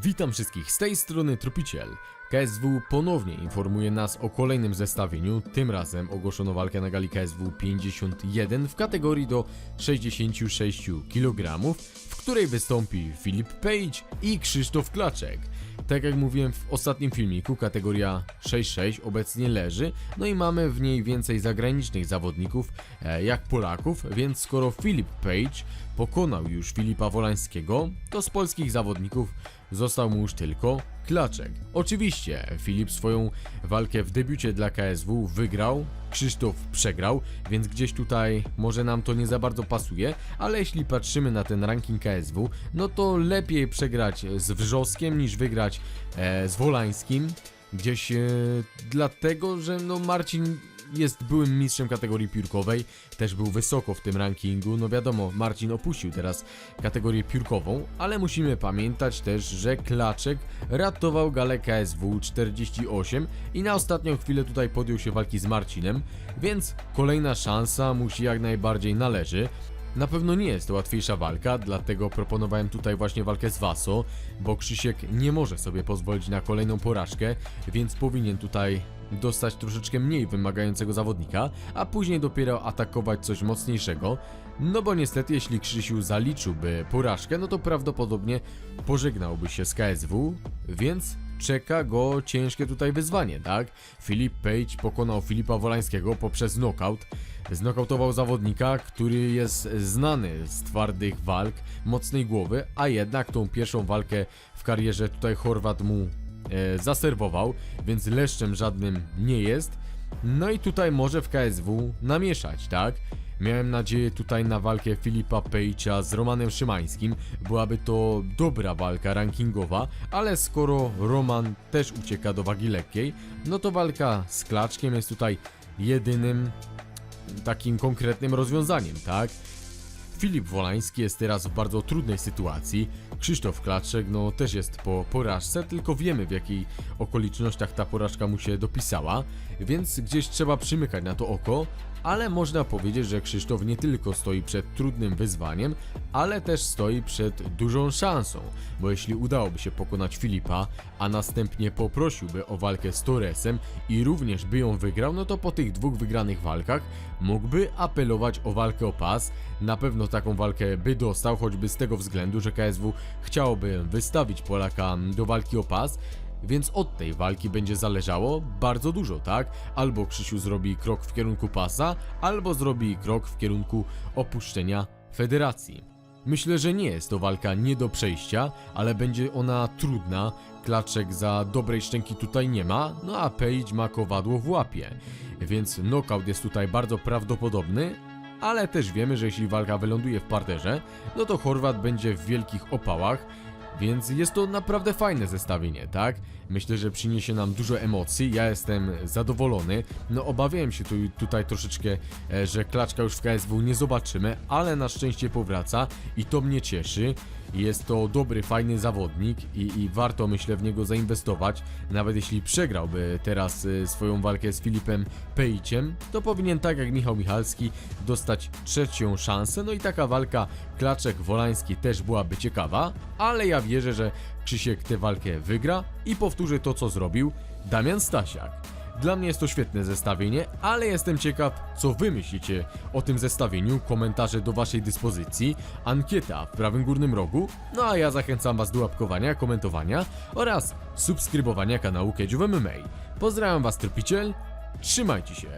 Witam wszystkich, z tej strony Tropiciel. KSW ponownie informuje nas o kolejnym zestawieniu, tym razem ogłoszono walkę na gali KSW 51 w kategorii do 66 kg, w której wystąpi Filip Page i Krzysztof Klaczek. Tak jak mówiłem w ostatnim filmiku, kategoria 6-6 obecnie leży, no i mamy w niej więcej zagranicznych zawodników e, jak Polaków, więc skoro Filip Page pokonał już Filipa Wolańskiego, to z polskich zawodników został mu już tylko Klaczek. Oczywiście Filip swoją walkę w debiucie dla KSW wygrał, Krzysztof przegrał, więc gdzieś tutaj może nam to nie za bardzo pasuje, ale jeśli patrzymy na ten ranking KSW, no to lepiej przegrać z Wrzoskiem niż wygrać e, z Wolańskim. Gdzieś e, dlatego, że no Marcin jest byłym mistrzem kategorii piórkowej, też był wysoko w tym rankingu. No wiadomo, Marcin opuścił teraz kategorię piórkową, ale musimy pamiętać też, że Klaczek ratował galę KSW 48 i na ostatnią chwilę tutaj podjął się walki z Marcinem, więc kolejna szansa mu się jak najbardziej należy. Na pewno nie jest to łatwiejsza walka, dlatego proponowałem tutaj właśnie walkę z Waso, bo Krzysiek nie może sobie pozwolić na kolejną porażkę, więc powinien tutaj dostać troszeczkę mniej wymagającego zawodnika, a później dopiero atakować coś mocniejszego. No bo niestety, jeśli Krzysiu zaliczyłby porażkę, no to prawdopodobnie pożegnałby się z KSW, więc czeka go ciężkie tutaj wyzwanie, tak? Filip Page pokonał Filipa Wolańskiego poprzez knockout. Znokautował zawodnika, który jest znany z twardych walk, mocnej głowy, a jednak tą pierwszą walkę w karierze tutaj Chorwat mu zaserwował, więc leszczem żadnym nie jest. No i tutaj może w KSW namieszać, tak? Miałem nadzieję tutaj na walkę Filipa Pejcia z Romanem Szymańskim. Byłaby to dobra walka rankingowa, ale skoro Roman też ucieka do wagi lekkiej, no to walka z Klaczkiem jest tutaj jedynym takim konkretnym rozwiązaniem, tak? Filip Wolański jest teraz w bardzo trudnej sytuacji. Krzysztof Klaczek no też jest po porażce, tylko wiemy w jakiej okolicznościach ta porażka mu się dopisała, więc gdzieś trzeba przymykać na to oko, ale można powiedzieć, że Krzysztof nie tylko stoi przed trudnym wyzwaniem, ale też stoi przed dużą szansą, bo jeśli udałoby się pokonać Filipa, a następnie poprosiłby o walkę z Torresem i również by ją wygrał, no to po tych dwóch wygranych walkach mógłby apelować o walkę o pas. Na pewno taką walkę by dostał, choćby z tego względu, że KSW chciałoby wystawić Polaka do walki o pas. Więc od tej walki będzie zależało bardzo dużo, tak? Albo Krzysiu zrobi krok w kierunku pasa, albo zrobi krok w kierunku opuszczenia federacji. Myślę, że nie jest to walka nie do przejścia, ale będzie ona trudna. Klaczek za dobrej szczęki tutaj nie ma, no a Page ma kowadło w łapie. Więc knockout jest tutaj bardzo prawdopodobny, ale też wiemy, że jeśli walka wyląduje w parterze, no to Chorwat będzie w wielkich opałach, więc jest to naprawdę fajne zestawienie, tak? Myślę, że przyniesie nam dużo emocji, ja jestem zadowolony. No obawiałem się tu, tutaj troszeczkę, e, że Klaczka już w KSW nie zobaczymy, ale na szczęście powraca i to mnie cieszy. Jest to dobry, fajny zawodnik i, i warto myślę w niego zainwestować. Nawet jeśli przegrałby teraz e, swoją walkę z Filipem Pejciem, to powinien tak jak Michał Michalski dostać trzecią szansę. No i taka walka Klaczek-Wolański też byłaby ciekawa, ale ja wierzę, że Krzysiek tę walkę wygra i powtórzy to, co zrobił Damian Stasiak. Dla mnie jest to świetne zestawienie, ale jestem ciekaw, co wy myślicie o tym zestawieniu. Komentarze do waszej dyspozycji, ankieta w prawym górnym rogu. No a ja zachęcam was do łapkowania, komentowania oraz subskrybowania kanału Kedziów MMA. Pozdrawiam was, Tropiciel, trzymajcie się.